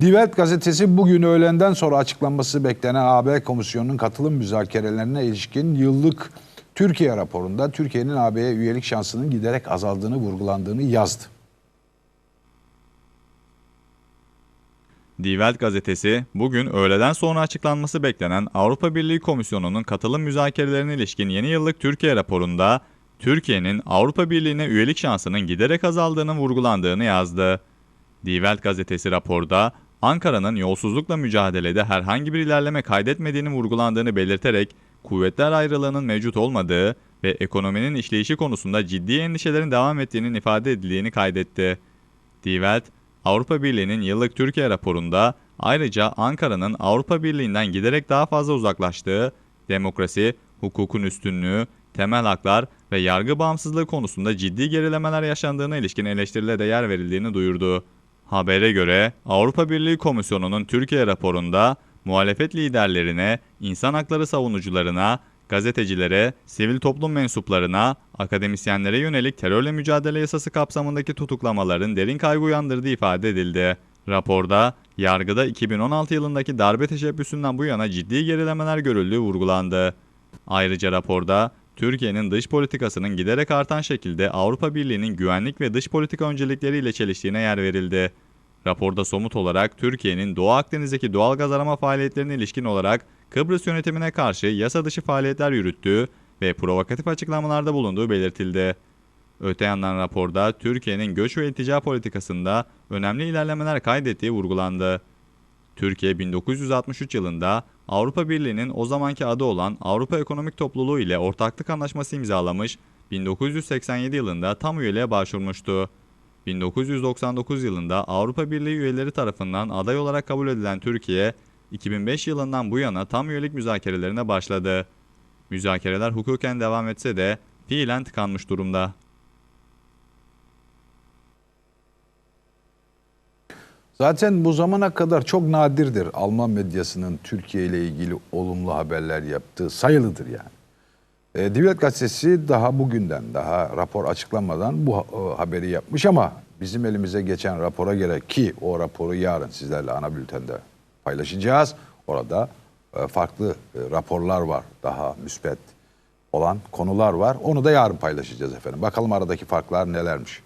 Die Welt gazetesi bugün öğlenden sonra açıklanması beklenen AB Komisyonu'nun katılım müzakerelerine ilişkin yıllık Türkiye raporunda Türkiye'nin AB'ye üyelik şansının giderek azaldığını vurgulandığını yazdı. Die Welt gazetesi bugün öğleden sonra açıklanması beklenen Avrupa Birliği Komisyonu'nun katılım müzakerelerine ilişkin yeni yıllık Türkiye raporunda Türkiye'nin Avrupa Birliği'ne üyelik şansının giderek azaldığını vurgulandığını yazdı. Die Welt gazetesi raporda Ankara'nın yolsuzlukla mücadelede herhangi bir ilerleme kaydetmediğini vurgulandığını belirterek kuvvetler ayrılığının mevcut olmadığı ve ekonominin işleyişi konusunda ciddi endişelerin devam ettiğinin ifade edildiğini kaydetti. Die Avrupa Birliği'nin yıllık Türkiye raporunda ayrıca Ankara'nın Avrupa Birliği'nden giderek daha fazla uzaklaştığı, demokrasi, hukukun üstünlüğü, temel haklar ve yargı bağımsızlığı konusunda ciddi gerilemeler yaşandığına ilişkin eleştirilere de yer verildiğini duyurdu. Habere göre Avrupa Birliği Komisyonu'nun Türkiye raporunda muhalefet liderlerine, insan hakları savunucularına, gazetecilere, sivil toplum mensuplarına, akademisyenlere yönelik terörle mücadele yasası kapsamındaki tutuklamaların derin kaygı uyandırdığı ifade edildi. Raporda, yargıda 2016 yılındaki darbe teşebbüsünden bu yana ciddi gerilemeler görüldüğü vurgulandı. Ayrıca raporda, Türkiye'nin dış politikasının giderek artan şekilde Avrupa Birliği'nin güvenlik ve dış politika öncelikleriyle çeliştiğine yer verildi. Raporda somut olarak Türkiye'nin Doğu Akdeniz'deki doğal gaz arama faaliyetlerine ilişkin olarak Kıbrıs yönetimine karşı yasa dışı faaliyetler yürüttüğü ve provokatif açıklamalarda bulunduğu belirtildi. Öte yandan raporda Türkiye'nin göç ve iltica politikasında önemli ilerlemeler kaydettiği vurgulandı. Türkiye 1963 yılında Avrupa Birliği'nin o zamanki adı olan Avrupa Ekonomik Topluluğu ile ortaklık anlaşması imzalamış, 1987 yılında tam üyeliğe başvurmuştu. 1999 yılında Avrupa Birliği üyeleri tarafından aday olarak kabul edilen Türkiye, 2005 yılından bu yana tam üyelik müzakerelerine başladı. Müzakereler hukuken devam etse de fiilen tıkanmış durumda. Zaten bu zamana kadar çok nadirdir Alman medyasının Türkiye ile ilgili olumlu haberler yaptığı sayılıdır yani. E, Welt gazetesi daha bugünden daha rapor açıklanmadan bu e, haberi yapmış ama bizim elimize geçen rapora göre ki o raporu yarın sizlerle ana bültende paylaşacağız. Orada e, farklı e, raporlar var daha müspet olan konular var. Onu da yarın paylaşacağız efendim. Bakalım aradaki farklar nelermiş.